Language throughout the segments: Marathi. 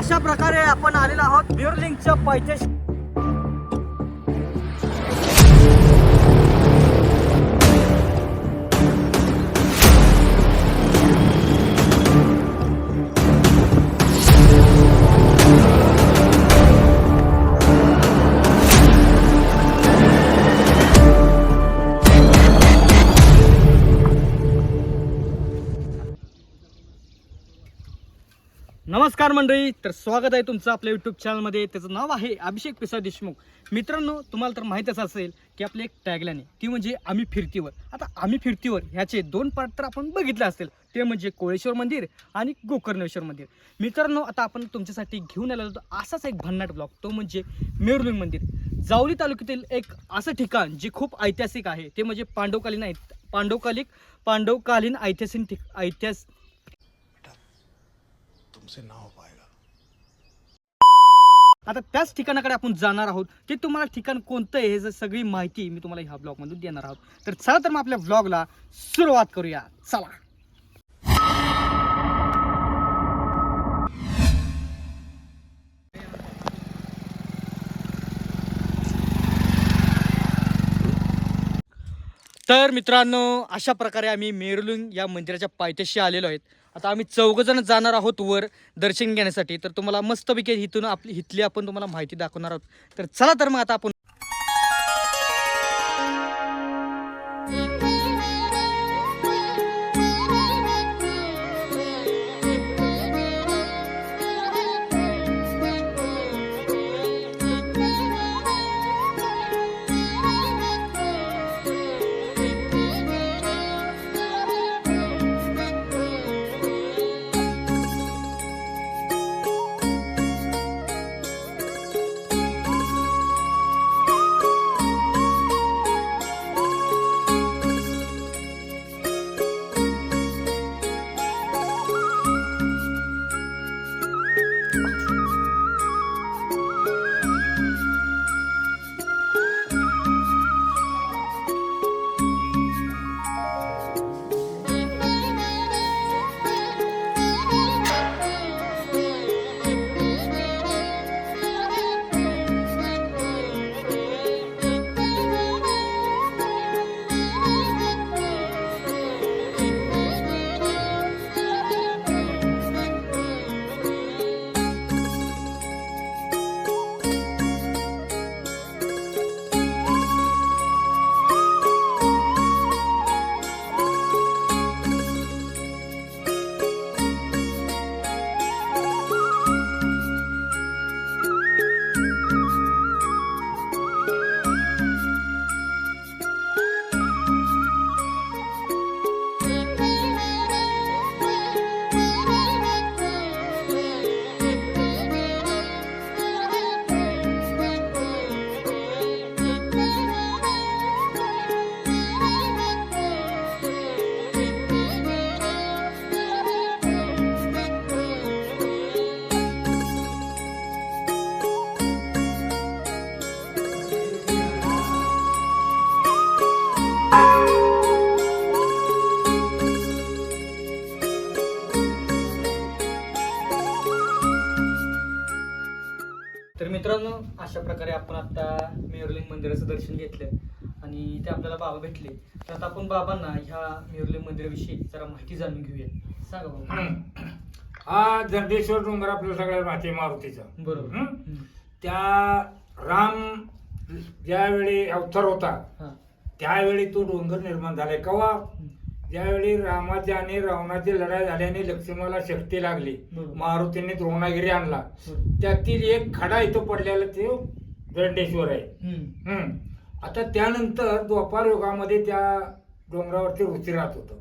अशा प्रकारे आपण आलेलो आहोत. ब्युरलिंगच्या पैठ्याशी नमस्कार मंडळी तर स्वागत आहे तुमचं आपल्या यूट्यूब चॅनलमध्ये त्याचं नाव आहे अभिषेक पिसा देशमुख. मित्रांनो तुम्हाला तर माहीतच असेल की आपली एक टॅगलाईन आहे. ती म्हणजे आम्ही फिरतीवर. आता आम्ही फिरतीवर ह्याचे दोन पार्ट तर आपण बघितले असतील. ते म्हणजे कोळेश्वर मंदिर आणि गोकर्णेश्वर मंदिर. मित्रांनो आता आपण तुमच्यासाठी घेऊन आलेलो होतो असाच एक भन्नाट ब्लॉग तो म्हणजे मेरुलिंग मंदिर. जावली तालुक्यातील एक असं ठिकाण जे खूप ऐतिहासिक आहे. ते म्हणजे पांडवकालीन ऐत पांडवकालिक पांडवकालीन ऐतिहासिक ठिक ऐतिहास नाव ना हो आता त्याच ठिकाणाकडे आपण जाणार आहोत ते तुम्हाला ठिकाण कोणतं आहे हे जर सगळी माहिती मी तुम्हाला ह्या ब्लॉगमधून देणार आहोत. तर चला तर मग आपल्या ब्लॉगला सुरुवात करूया. चला. तर मित्रांनो अशा प्रकारे आम्ही मेरुलिंग या मंदिराच्या पायथ्याशी आलेलो आहेत. आता आम्ही चौघजण जाणार आहोत वर दर्शन घेण्यासाठी. तर तुम्हाला मस्तपैकी इथून आपली इथली आपण तुम्हाला माहिती दाखवणार आहोत. तर चला तर मग आता आपण मित्रांनो अशा प्रकारे आपण आता मेरुलिंग मंदिराचं दर्शन घेतलं आणि ते आपल्याला बाबा भेटले. तर आता आपण बाबांना ह्या मेरुलिंग मंदिराविषयी जरा माहिती जाणून घेऊया. सांगा बाबा. हा जगदेश्वर डोंगर आपल्या सगळ्या माते मारुतीचा. बरोबर. हं? त्या राम ज्यावेळी अवतार होता हा. त्यावेळी तो डोंगर निर्माण झालाय. कवा. ज्यावेळी रामाची आणि रावणाची लढाई झाल्याने लक्ष्मणाला शक्ती लागली बरोबर. मारुतीने द्रोणागिरी आणला. त्यातील एक खडा इथं पडलेला ते दंडेश्वर आहे हम्म. आता त्यानंतर द्वापार युगामध्ये त्या डोंगरावरती ऋषी राहत होतं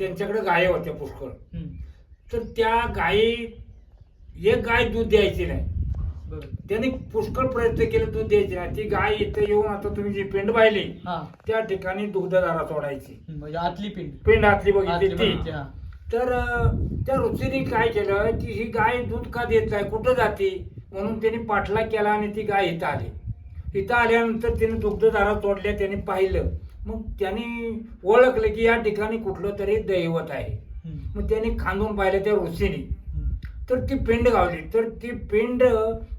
त्यांच्याकडे गायी होत्या पुष्कळ हम्म. तर त्या गायी एक गाय दूध द्यायची नाही त्यांनी पुष्कळ प्रयत्न केले दूध द्यायची ती गाय इथं येऊन आता तुम्ही जी पिंड पाहिली हा. त्या ठिकाणी दुग्धदारा सोडायची. म्हणजे आतली पिंड. पिंड आतली बघितली ती. हा. तर अं, त्या ऋषीने काय केलं की ही गाय दूध का देत नाही कुठं जाते? म्हणून त्यांनी पाठलाग केला आणि ती गाय इथं आली. इथं आल्यानंतर त्याने दुग्धदारा तोडल्या त्याने पाहिलं. मग त्यांनी ओळखलं की या ठिकाणी कुठलं तरी दैवत आहे. हम्म. मग त्यांनी खांदून पाहिलं त्या ऋषीने. तर ती पिंड गावली. तर ती पिंड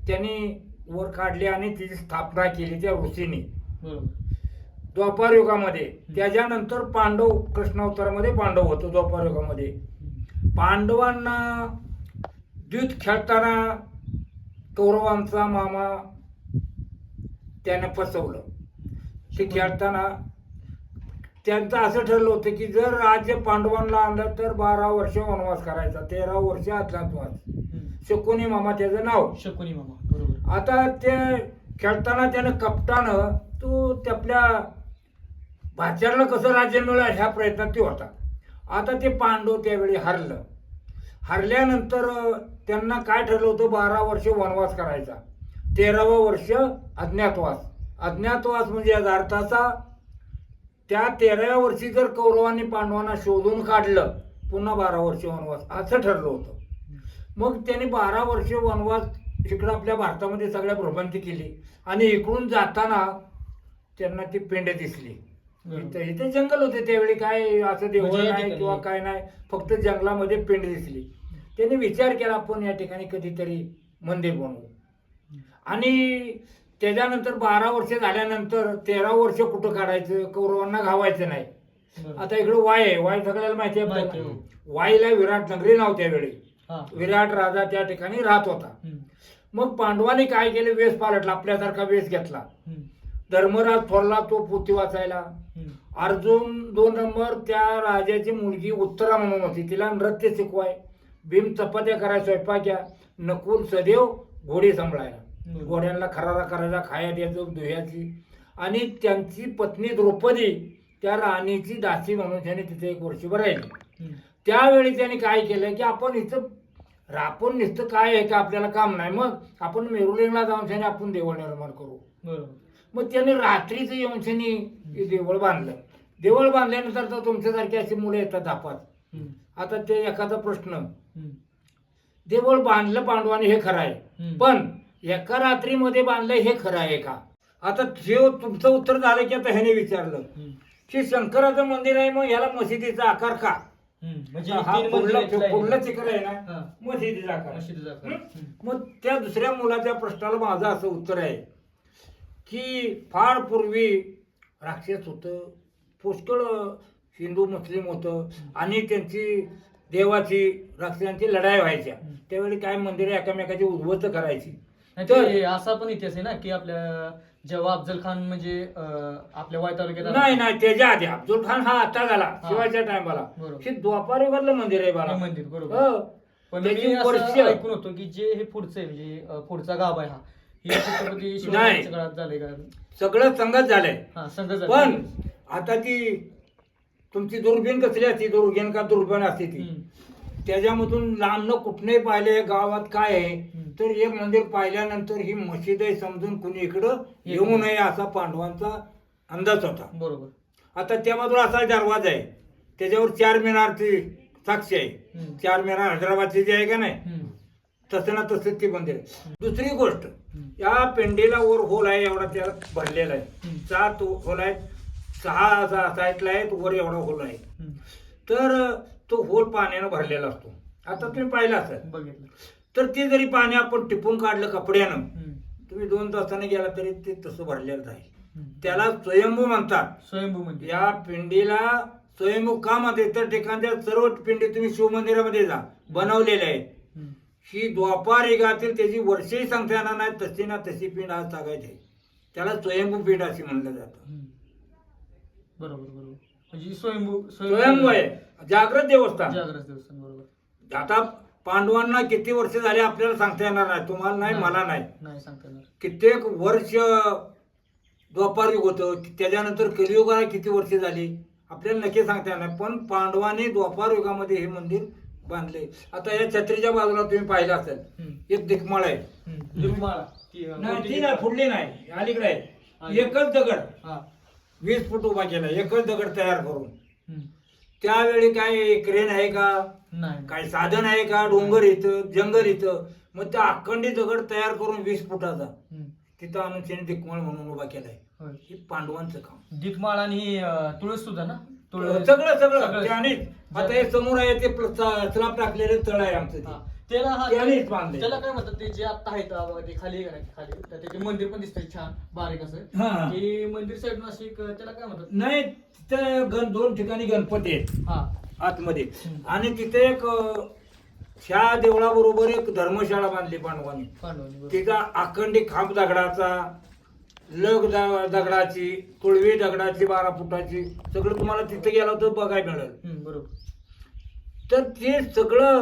त्यांनी वर काढली आणि तिची स्थापना केली त्या ऋषीने. द्वापार युगामध्ये. त्याच्यानंतर पांडव कृष्णावतारामध्ये पांडव होतो द्वापार युगामध्ये. पांडवांना द्यूत खेळताना कौरवांचा मामा त्यानं फसवलं. ते खेळताना त्यांचं असं ठरलं होतं की जर राज्य पांडवांना आणलं तर बारा वर्ष वनवास करायचा तेरा वर्ष अज्ञातवास. शकुनी मामा त्याचं नाव. शकुनी मामा बरोबर. आता ते खेळताना त्यानं कप्तानं तो ते आपल्या भाच्याला कसं राज्य मिळेल ह्या प्रयत्नात ते होता. आता ते पांडव त्यावेळी हरलं. हरल्यानंतर त्यांना काय ठरलं होतं? बारा वर्ष वनवास करायचा. तेरावं वर्ष अज्ञातवास. अज्ञातवास म्हणजे याचा अर्थाचा त्या तेराव्या वर्षी जर कौरवांनी पांडवांना शोधून काढलं पुन्हा बारा वर्ष वनवास असं ठरलं होतं. मग त्यांनी बारा वर्ष वनवास इकडं आपल्या भारतामध्ये सगळ्या भ्रमंती केली आणि इकडून जाताना त्यांना ती पिंड दिसली. इथं इथे जंगल होते त्यावेळी काय असं देवळ नाही किंवा काय नाही फक्त जंगलामध्ये पिंड दिसली. त्यांनी विचार केला आपण या ठिकाणी कधीतरी मंदिर बनवू. आणि त्याच्यानंतर बारा वर्ष झाल्यानंतर तेरा वर्ष कुठं काढायचं? कौरवांना घावायचं नाही. आता इकडे वाय आहे. वाय सगळ्याला माहिती आहे. आपल्याला. वाईला विराट नगरी नाव त्यावेळी हा. विराट राजा त्या ठिकाणी राहत होता. मग पांडवांनी काय केलं? वेश पालटला आपल्यासारखा वेश घेतला. धर्मराज थोरला तो पोथी वाचायला. अर्जुन दोन नंबर त्या राजाची मुलगी उत्तरा म्हणून होती. तिला नृत्य शिकवाय. भीम चपात्या कराय स्वयंपाक्या. नकुल सदैव घोडी सांभाळायला. घोड्यांना खरारा करायला खाया द्यायचं दुह्याची. आणि त्यांची पत्नी द्रौपदी त्या राणीची दासी म्हणून त्याने तिथे एक वर्षभर राहिली. हम्म. त्यावेळी त्यांनी काय केलं की आपण इथं आपण नुसतं काय आहे का आपल्याला काम नाही. मग आपण मेरुलिंगला जाऊन त्याने आपण देवळ निर्माण करू. बरोबर. मग त्याने रात्रीचं येऊन त्यांनी देवळ बांधलं. देवळ बांधल्यानंतर तर तुमच्यासारखी अशी मुलं येतात धापात. आता ते एखादा प्रश्न. देवळ बांधलं पांडवाने हे खरं आहे. पण एका रात्रीमध्ये बांधलं हे खरं आहे का आता जे तुमचं उत्तर झालं की आता ह्याने विचारलं. की शंकराचं मंदिर आहे मग याला मशिदीचा आकार का. म्हणजे हा पुढला आहे. ना. मशिदीचा आकार. मग त्या दुसऱ्या मुलाच्या प्रश्नाला माझं असं उत्तर आहे की फार पूर्वी राक्षस होतं पुष्कळ हिंदू मुस्लिम होतं आणि त्यांची देवाची राक्षसांची लढाई व्हायच्या. त्यावेळी काय मंदिरं एकामेकाची उद्ध्वस्त करायची नाही ते असा पण इतिहास आहे ना की आपल्या जेव्हा अफजल खान म्हणजे अं, आपल्या वाय तालुक्यात आला- नाही नाही त्याच्या आधी. अब्दुल खान हा आता झाला हा. शिवायच्या टायमाला बरोबर. हे मंदिर आहे हे बाळा मंदिर बरोबर. हो. पण त्याची मी असं वर्ष. ऐकून होतो की जे हे पुढचं आहे म्हणजे अं, पुढचा गाव आहे हा. हे छत्रपती शिवाजीच्या काळात झाले का? सगळं संगत झालंय. हा संघ झाले. पण आता ती तुमची दुर्बीण कसली असते? दुर्बीण का दुर्बीण असते ती? हम्म. त्याच्यामधून लांबनं कुठनंही पाहिले गावात काय आहे. तर एक मंदिर पाहिल्यानंतर ही मशीद आहे समजून कुणी इकडं येऊ नये असा पांडवांचा अंदाज होता बरोबर आता त्या बाजूला असा दरवाजा आहे त्याच्यावर चार मिनारची साक्षी आहे. चार मिनार हैदराबादची जी आहे का नाही. तसं ना तसंच ती मंदिर. दुसरी गोष्ट. या पेंडीला वर होल आहे एवढा त्याला भरलेला आहे. सात होल आहेत सहा साईडला आहेत वर एवढा होल आहे. तर तो होल पाण्यानं भरलेला असतो. आता तुम्ही पाहिला असेल. बघितलं. तर ते जरी पाणी आपण टिपून काढलं कपड्यानं. तुम्ही दोन तासाने गेला तरी ते तसं भरलेलं आहे. त्याला स्वयंभू म्हणतात. स्वयंभू मंदिर या पिंडीला स्वयंभू का म्हणते तर ठिकाणच्या सर्व पिंडी तुम्ही शिवमंदिरामध्ये जा. बनवलेल्या आहेत. ही द्वापार युगातील त्याची वर्षही सांगता येणार नाही तशी ना तशी पिंड आज सांगायची आहे. त्याला स्वयंभू पिंड अशी म्हणलं जातं. बरोबर बरोबर. म्हणजे स्वयंभू स्वयंभू आहे. जागृत देवस्थान. जागृत देवस्थान बरोबर. आता पांडवांना किती वर्ष झाले आपल्याला सांगता येणार नाही. तुम्हाला नाही मला नाही. नाही सांगता येणार. कित्येक वर्ष द्वापार युग होतं. त्याच्यानंतर कलियुगाला किती वर्ष झाली? आपल्याला नक्की सांगता येणार नाही. पण पांडवांनी द्वापार युगामध्ये हे मंदिर बांधले. आता या छत्रीच्या बाजूला तुम्ही पाहिलं असेल. हम्म. एक दिकमाळ आहे. हम्म. ती, अं, नाही मोठी नाही फुडली नाही. अलीकडे. आहे. एकच दगड. हा. वीस फूट उभा केला. एकच दगड तयार करून. हम्म. त्यावेळी काय क्रेन आहे का? नाही. काय साधन आहे का? डोंगर इथं जंगल इथं? मग त्या अखंडी दगड तयार करून वीस फुटाचा. हम्म. तिथं आणून त्याने दिकमाळ म्हणून उभा केलाय. होय. हे पांडवांचं काम. दीपमाळ आणि अं, तुळस सुद्धा ना? तुळस. सगळं सगळं. आणि आता हे समोर आहे ते चा- स्लाब टाकलेलं तळ आहे आमचं हा. त्याला हा त्यानेच बांधलंय. त्याला काय म्हणतात ते जे आता आहेत ते खाली आहे खाली. तर त्याचे मंदिर पण दिसतंय छान बारीक असं. हा. ते मंदिर साईड अशी एक त्याला काय म्हणतात? नाही तिथं गण दोन ठिकाणी गणपती आहेत. हा. आतमध्ये. आणि तिथे एक अं, ह्या देवळाबरोबर एक धर्मशाळा बांधली पांडवांनी. पांडवांनी बरोबर. तिचा आखंडी खांब दगडाचा लग द- दगडाची तुळवी दगडाची बारा फुटाची सगळं तुम्हाला तिथे गेलं तर बघायला मिळेल. हम्म, बरोबर. तर ते सगळं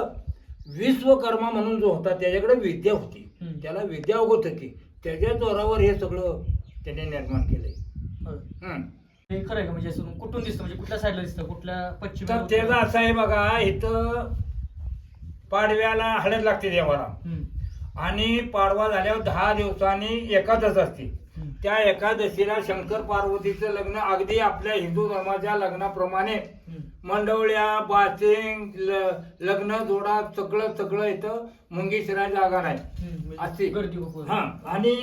विश्वकर्मा म्हणून जो होता त्याच्याकडे विद्या होती. त्याला विद्या अवगत होती. त्याच्या जोरावर हे सगळं त्याने निर्माण केलंय. हे. खरं आहे का? म्हणजे असं कुठून दिसतं? म्हणजे कुठल्या साईडला दिसतं? कुठल्या पश्चिम तर त्याचं असं आहे बघा इथं पाडव्याला हळद लागते देवाला. आणि पाडवा झाल्यावर दहा दिवसांनी एकादश असते. त्या एकादशीला शंकर पार्वतीचं लग्न अगदी आपल्या हिंदू धर्माच्या लग्नाप्रमाणे. मंडवळ्या बाचिंग लग्न जोडा सगळं सगळं इथं मुंगेशिरा जागा नाही. अशी. म्हणजे खूप हा आणि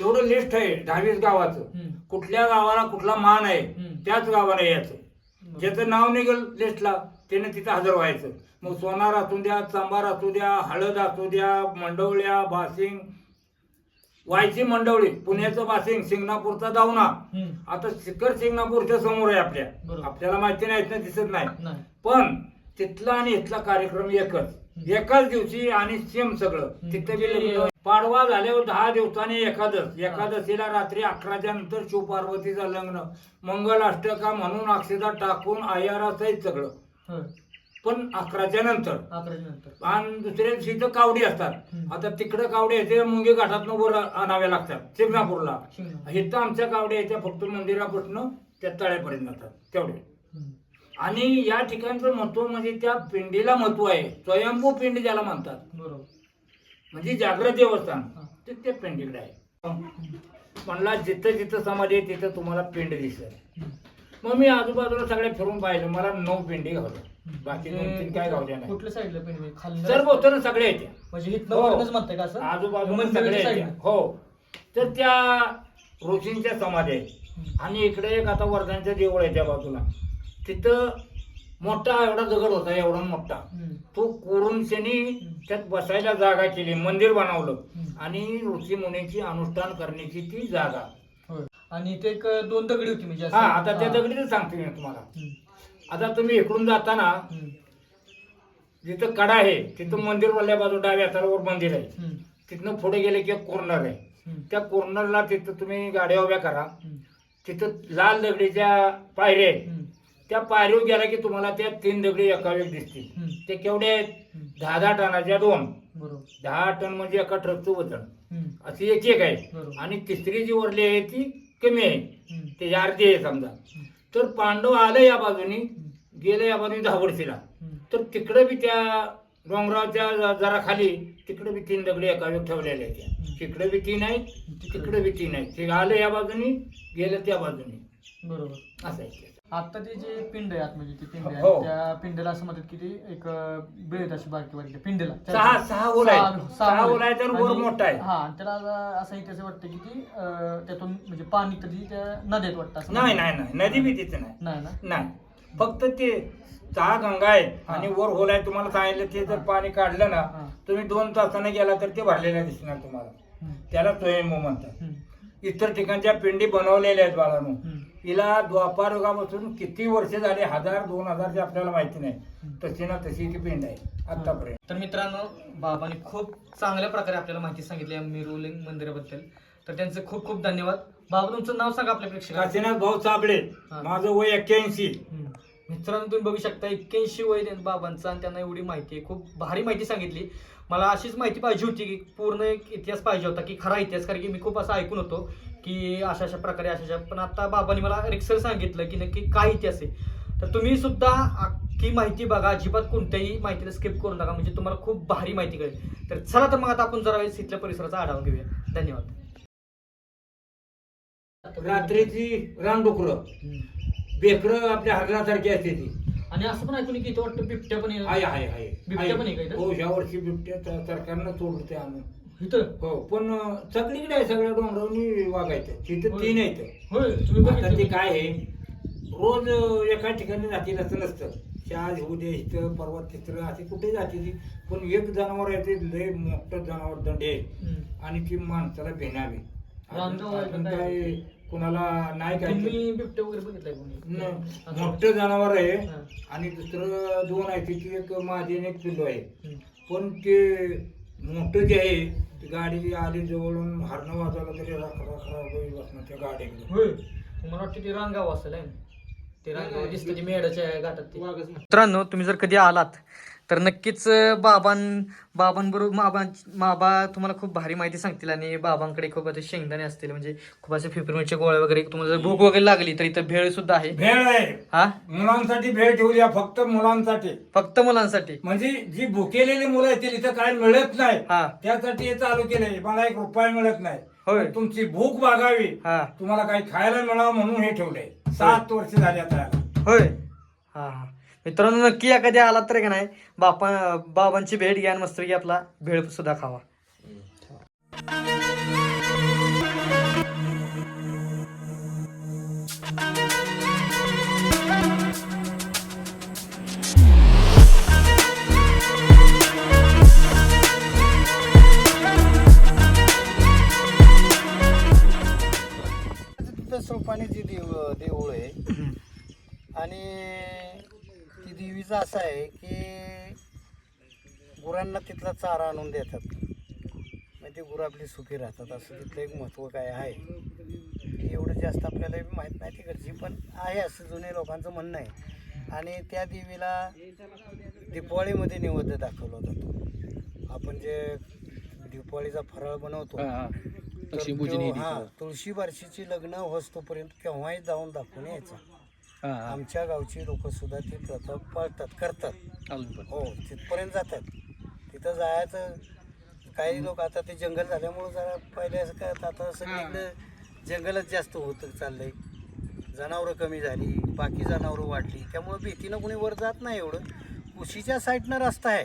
एवढं लिस्ट आहे दहावीस गावाचं. कुठल्या गावाला कुठला मान आहे. त्याच गावाला यायचं. ज्याचं नाव निघेल लिस्टला त्याने तिथं हजर व्हायचं. मग सोनार असू द्या चांबार असू द्या हळद असू द्या मंडवळ्या बासिंग वायची मंडवळी पुण्याचं बासिंग सिंगणापूरचा हम्म. आता शिखर सिंगणापूरच्या समोर आहे आपल्या. बरोबर. आपल्याला माहिती नाही ना दिसत नाही. नाही. पण तिथला आणि इथला कार्यक्रम एकच. एकाच दिवशी आणि सेम सगळं. हम्म. तिथे बी लग्न. पाडवा झाल्यावर दहा दिवसांनी एकादश एकादशीला रात्री अकराच्या नंतर शिवपार्वतीचं लग्न. मंगल अष्टका म्हणून अक्षदा टाकून आयारा सहित सगळं. होय पण अकराच्या नंतर. अकराच्या नंतर. आणि दुसऱ्या दिवशी इथं कावडी असतात. हम्म. आता तिकडे कावडी येते मुंगे घाटातनं वर आणाव्या लागतात शिंगणापूरला. शिंगणापूर. इथं आमच्या कावड्या येत्या फक्त मंदिरापासून त्या तळ्यापर्यंत जातात तेवढे. हम्म. आणि या ठिकाणचं महत्त्व म्हणजे त्या पिंडीला महत्त्व आहे. स्वयंभू पिंड ज्याला म्हणतात. बरोबर. म्हणजे जागृत देवस्थान. हा. ते त्या पिंडीकडे आहे. म्हणला जिथं जिथं समाधी आहे तिथं तुम्हाला पिंड दिसेल. हम्म. मग मी आजूबाजूला सगळे फिरून पाहिलं मला नऊ पिंडी गावल्या बाकी दोन तीन काय गावल्या नाही कुठल्या साईडला पण सर्व होतं सगळे येते म्हणजे इथनं हो. वरूनच म्हणताय का असं आजूबाजूला मंदिराच्या सगळे? हो तर त्या ऋषींच्या समाधी हम्म. आणि इकडे एक आता वर्धांचं देऊळ आहे त्या बाजूला तिथं मोठा एवढा दगड होता एवढा मोठा हम्म. तो कोरून शनी त्यात बसायला जागा केली मंदिर बनवलं हम्म. आणि ऋषी मुनीची अनुष्ठान करण्याची ती जागा होय आणि ते एक दोन दगडी होती म्हणजे असं. हा आता त्या हा. दगडीच सांगते मी तुम्हाला हम्म. आता तुम्ही इकडून जाताना. जिथं कडा आहे तिथं मंदिर वरल्या बाजू डाव्या हातावर मंदिर आहे. तिथनं पुढे गेले की कॉर्नर आहे. त्या कॉर्नरला तिथं तुम्ही गाड्या उभ्या करा. तिथं लाल दगडीच्या पायऱ्या आहेत. त्या पायरीवर गेला की तुम्हाला त्या तीन दगडी एकावेक दिसतील. ते केवढे आहेत. दहा दहा टनाच्या दोन दहा टन म्हणजे एका ट्रकचं वजन. अशी एक एक आहे. आणि तिसरी जी वरली आहे ती कमी आहे. ते अर्धी आहे समजा तर पांडव आलं या बाजूनी गेलं या बाजूनी धावडशीला. तर तिकडे बी त्या डोंगराच्या जरा खाली तिकडे बी तीन दगडी एकावेक ठेवलेल्या आहेत त्या. तिकडे बी तीन आहेत तिकडे बी तीन आहेत ते आलं या बाजूनी गेलं त्या बाजूनी बरोबर असं आहे. आता ते जे पिंड आहे आतमध्ये ते पिंड आहे हो. त्या पिंडला असं म्हणतात की ते एक अं, बेळ आहेत अशी बारकी बारकी पिंडला. सहा सहा तर वर आणि- मोठा आहे. हा आणि त्याला असं इथे असं वाटतं की ती अं, त्यातून म्हणजे पाणी कधी त्या नद्यात वाटतं असं नाही नाही नाही. नदी बी तिथे नाही. नाही ना? नाही. फक्त ते सहा गंगा आहेत आणि वर होल आहे तुम्हाला सांगितलं ते जर पाणी काढलं ना हा. तुम्ही दोन तासाने गेला तर ते भरलेलं दिसणार तुम्हाला. हम्म. त्याला स्वयंभू म्हणतात. हम्म. इतर ठिकाणच्या पिंडी बनवलेल्या आहेत बाळांनो. हम्म. हिला द्वापार युगापासून किती वर्ष झाली? हजार दोन हजारची आपल्याला माहिती नाही. तशी ना तशी ती पिंड आहे आतापर्यंत तर मित्रांनो बाबांनी खूप चांगल्या प्रकारे आपल्याला माहिती सांगितली या मिरुलिंग मंदिराबद्दल. तर त्यांचं खूप खूप धन्यवाद. बाबा तुमचं नाव सांगा आपल्या प्रेक्षकांना काशीनाथ भाऊ हा. माझं वय एक्क्याऐंशी. मित्रांनो तुम्ही बघू शकता एक्क्याऐंशी वय त्यांचं बाबांचं आणि त्यांना एवढी माहिती आहे. खूप भारी माहिती सांगितली. मला अशीच माहिती पाहिजे होती की पूर्ण एक इतिहास पाहिजे होता की खरा इतिहास. कारण की मी खूप असं ऐकून होतो की अशा अशा प्रकारे अशा अशा. पण आता बाबांनी मला रिक्सर सांगितलं की नक्की काय इतिहास आहे. तर तुम्ही सुद्धा अख्खी माहिती बघा. अजिबात कोणत्याही माहितीला स्किप करू नका. म्हणजे तुम्हाला खूप भारी माहिती कळेल. तर चला तर मग आता आपण जरा वेळेस इथल्या परिसराचा आढावा घेऊया. धन्यवाद. रात्रीची रानडुकरं. बेकर आपल्या हरणासारखी असते ती. आणि असं पण ऐकून की इथं वाटतं बिबट्या पण. आहे आहे आहे. बिबट्या पण आहे. का इथं? हो ह्या वर्षी बिबट्या तर सरकारनं सोडलं ते आणून इथं? हो पण अं, सगळीकडे आहे सगळ्या डोंगरावनी वागायचं. तिथं होय. तीन आहेत. होय तुम्ही आता ते बघितलं काय आहे? रोज अं, एका ठिकाणी राहतील असं नसतं. आज होऊ दे इथं परवा तिथं असे कुठे जाते ती. पण एक जनावर आहे ते लय मोठं जनावर दंडे आहे. हम्म. आणि ती माणसाला भिनावी रानगाव आहे का अजून काय? काय? कुणाला नाही काय तुम्ही बिबटे वगैरे बघितलाय कोणी? मोठं जनावर आहे हा. आणि दुसरं दोन आहे तिची एक माझी आणि एक पिल्लो आहे. हम्म. पण ते मोठं जे आहे ते गाडी आली जवळून हरणं वाजवलं तरी राख राख राख बसणं त्या गाडीकडे. होय. मला वाटतं ते रांगाव असेल आहे ना? ते रांगाव दिसतं ते मेढाच्या घाटात ते. मित्रांनो तुम्ही जर कधी आलात तर नक्कीच बाबां बाबांबरोबर बाबां बाबा तुम्हाला खूप भारी माहिती सांगतील आणि बाबांकडे खूप असे शेंगदाणे असतील. म्हणजे खूप असे फिपरमिरच्या गोळ्या वगैरे तुम्हाला जर भूक वगैरे लागली तर इथं भेळ सुद्धा आहे. भेळ आहे. हा? मुलांसाठी भेळ ठेवली फक्त मुलांसाठी. फक्त मुलांसाठी. म्हणजे जी भुकेलेली मुलं आहेत इथं काय मिळत नाही हा. त्यासाठी हे चालू केलंय. मला एक रुपया मिळत नाही. होय. तुमची भूक भागावी हा. तुम्हाला काही खायला मिळावं म्हणून हे ठेवलंय. सात वर्ष झाली आता. होय. हा हा. मित्रांनो नक्की एखाद्या आलात तर का नाही बापा बाबांची भेट घ्या आणि मस्तपैकी आपला भेळ सुद्धा खावा. तिथं सोपानीची देव देऊळ आहे. आणि ती देवीचं असं आहे की गुरांना तिथला चारा आणून देतात. मग ते गुरं आपली सुखी राहतात. असं तिथलं एक महत्त्व काय आहे? एवढं जास्त आपल्याला माहीत नाही तिकडची पण आहे असं जुने लोकांचं म्हणणं आहे. आणि त्या देवीला दिपावळीमध्ये नैवेद्य दाखवला जातो आपण जे दिपावळीचा फराळ बनवतो हा तुळशी बारशीची लग्न होस्तोपर्यंत केव्हाही जाऊन दाखवून यायचं. आमच्या गावची लोक सुद्धा ती प्रथा पाळतात करतात. हो तिथपर्यंत जातात. तिथं जायचं काही लोक आता ते जंगल झाल्यामुळं जरा पहिले असं काय आता सगळीकडे जंगलच जास्त होत चाललंय. जनावरं कमी झाली बाकी जनावरं वाढली. त्यामुळं भीतीनं कोणी वर जात नाही एवढं. कुशीच्या साईडनं रस्ता आहे.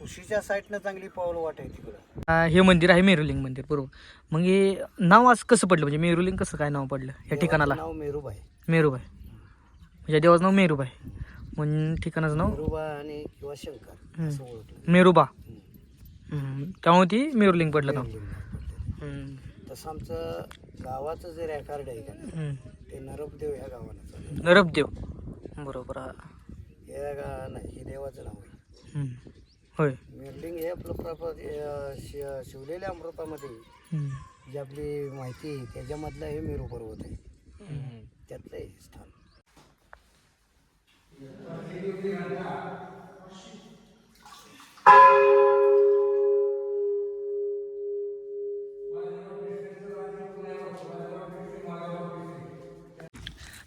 कुशीच्या साईडनं चांगली पाऊल वाट आहे तिकडं. आ, हे मंदिर आहे मेरुलिंग मंदिर बरोबर. मग हे नाव आज कसं पडलं? म्हणजे मेरुलिंग कसं काय नाव पडलं या ठिकाणाला? नाव मेरूबाई. मेरूबाई. म्हणजे देवाचं नाव मेरूबाई म्हणून ठिकाणाचं नाव? मेरूबा आणि किंवा शंकर असं ओळखलं. मेरुबा. हम्म. त्यामुळे ती मेरुलिंग पडलं नाव. हम्म. तसं आमचं गावाचं जे रेकॉर्ड आहे का नाही, हम्म. ते नरपदेव ह्या गावाला चाललं नरबदेव. बरोबर. हा. हे गा नाही हे देवाचं नाव आहे. हम्म. होय. मिरलिंग हे आपलं प्रॉपर शि शिवलेल्या अमृतामध्ये हम्म. जी आपली माहिती आहे त्याच्यामधलं हे मेरू पर्वत आहे त्यातलं हे स्थान.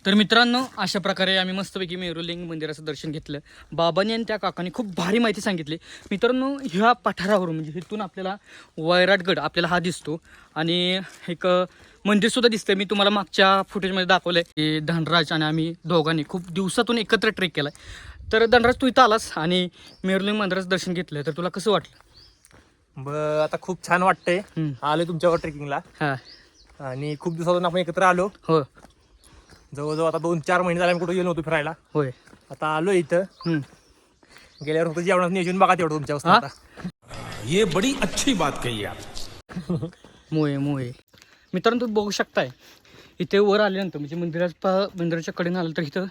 तर मित्रांनो अशा प्रकारे आम्ही मस्तपैकी मेरुलिंग मंदिराचं दर्शन घेतलं. बाबांनी आणि त्या काकांनी खूप भारी माहिती सांगितली. मित्रांनो ह्या पठारावरून म्हणजे इथून आपल्याला वैराटगड आपल्याला हा दिसतो. आणि एक अ, मंदिरसुद्धा दिसतंय. मी तुम्हाला मागच्या फुटेजमध्ये दाखवलं आहे की धनराज आणि आम्ही दोघांनी खूप दिवसातून एकत्र ट्रेक केला तर धनराज तू इथं आलास आणि मेरुलिंग मंदिराचं दर्शन घेतलं तर तुला कसं वाटलं? ब आता खूप छान वाटतंय. हम्म. आलो तुमच्यावर ट्रेकिंगला हां. आणि खूप दिवसातून आपण एकत्र आलो. हो. जवळजवळ आता दोन चार महिने झाले आम्ही कुठे गेलो नव्हतो फिरायला. होय. आता आलो इथं. गेल्यावर फक्त जेवणाचं नियोजन बघा तेवढं तुमच्या हा? आता. ये बड़ी अच्छी बात कही आप. मोये मोये मित्रांनो तुम्ही बघू शकताय. इथे वर आल्यानंतर म्हणजे मंदिराच्या मंदिराच्या कडेनं आलं तर इथं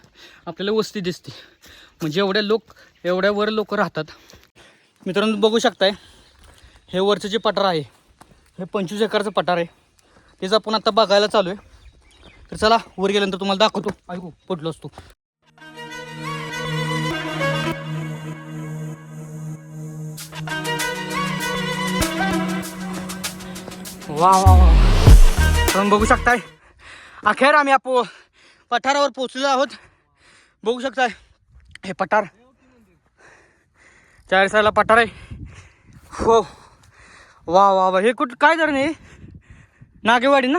आपल्याला वस्ती दिसते. म्हणजे एवढ्या लोक एवढ्या वर लोक राहतात. मित्रांनो बघू शकताय हे वरचं जे पठार आहे हे पंचवीस एकरचं पठार आहे. तेच आपण आता बघायला चालू आहे. तर चला वर गेल्यानंतर तुम्हाला दाखवतो. ऐकू पडलो असतो. वा वा वा. तुम्ही बघू शकताय. अखेर आम्ही आप पठारावर पोचलो आहोत. बघू शकताय. हे पठार. चार साईडला पठार आहे. हो. वा वा वा. हे कुठं काय धरण आहे? नागेवाडी ना?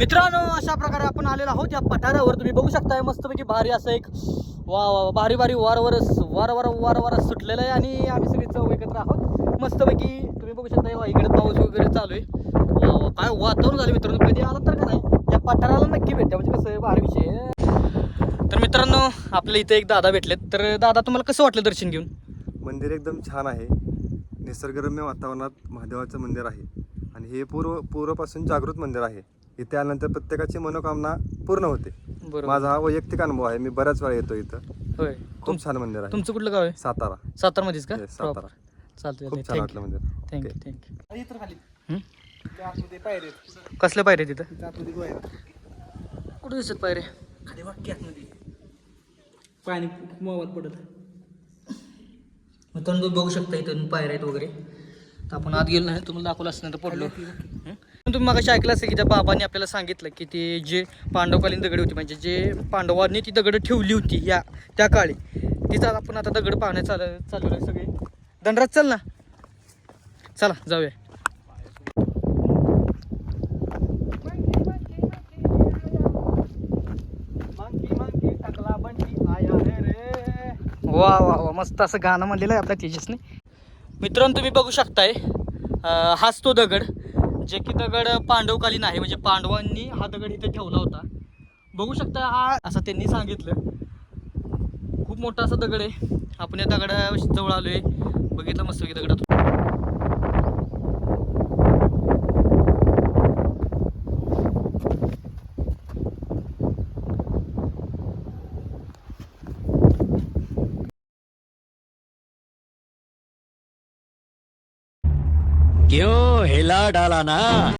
मित्रांनो अशा प्रकारे आपण आलेलो आहोत या पठारावर. तुम्ही बघू शकताय मस्तपैकी भारी असं एक वा वा वा, भारी भारी वारवर वार वार वार वार सुटलेलं आहे आणि आम्ही सगळे चौ एकत्र आहोत. मस्तपैकी तुम्ही बघू शकता वा, इकडे पाऊस वगैरे चालू आहे. काय वातावरण झालं मित्रांनो कधी आला तर का नाही या पठाराला नक्की भेटते म्हणजे कसं आहे, भारी विषय तर मित्रांनो आपल्या इथे एक दादा भेटलेत. तर दादा तुम्हाला कसं वाटलं दर्शन घेऊन? मंदिर एकदम छान आहे. निसर्गरम्य वातावरणात महादेवाचं मंदिर आहे. आणि हे पूर्व पूर्वपासून जागृत मंदिर आहे. इथे आल्यानंतर प्रत्येकाची मनोकामना पूर्ण होते. बरोबर. माझा हा वैयक्तिक अनुभव आहे. मी बऱ्याच वेळा येतो इथं. होय. खूप छान मंदिर आहे. तुमचं कुठलं गाव आहे? सातारा. सातारमध्येच का? Yes, सातारा. चालतं खूप छान वाटलं मंदिर. थँक्यू. थँक्यू कसल्या पायऱ्या तिथं कुठं दिसत पायरे खाली वाक्य आतमध्ये. पाणी मोबाईल पडत मित्रांनो तुम्ही बघू शकता इथून पायऱ्या आहेत वगैरे. तर आपण आत गेलो नाही तुम्हाला दाखवलं असं तर पडलो. हं? तुम्ही मागाशी ऐकलं असेल की त्या बाबांनी आपल्याला सांगितलं की ते जे पांडवकालीन दगड होती म्हणजे जे पांडवांनी ती दगड ठेवली होती या त्या काळी. तिचा आपण आता दगड पाहण्यात चाल चालू आहे सगळे. दंडराज चल ना. चला जाऊया. वा वा वा मस्त असं गाणं म्हणलेलं आहे आपल्या तेजसने. मित्रांनो तुम्ही बघू शकताय हाच तो दगड. जे की दगड पांडवकालीन आहे म्हणजे पांडवांनी हा दगड इथे ठेवला होता. बघू शकता हा असं त्यांनी सांगितलं. खूप मोठा असा दगड आहे. आपण या दगडा जवळ आहे बघितलं मस्त की दगडात क्यों हिला डाला ना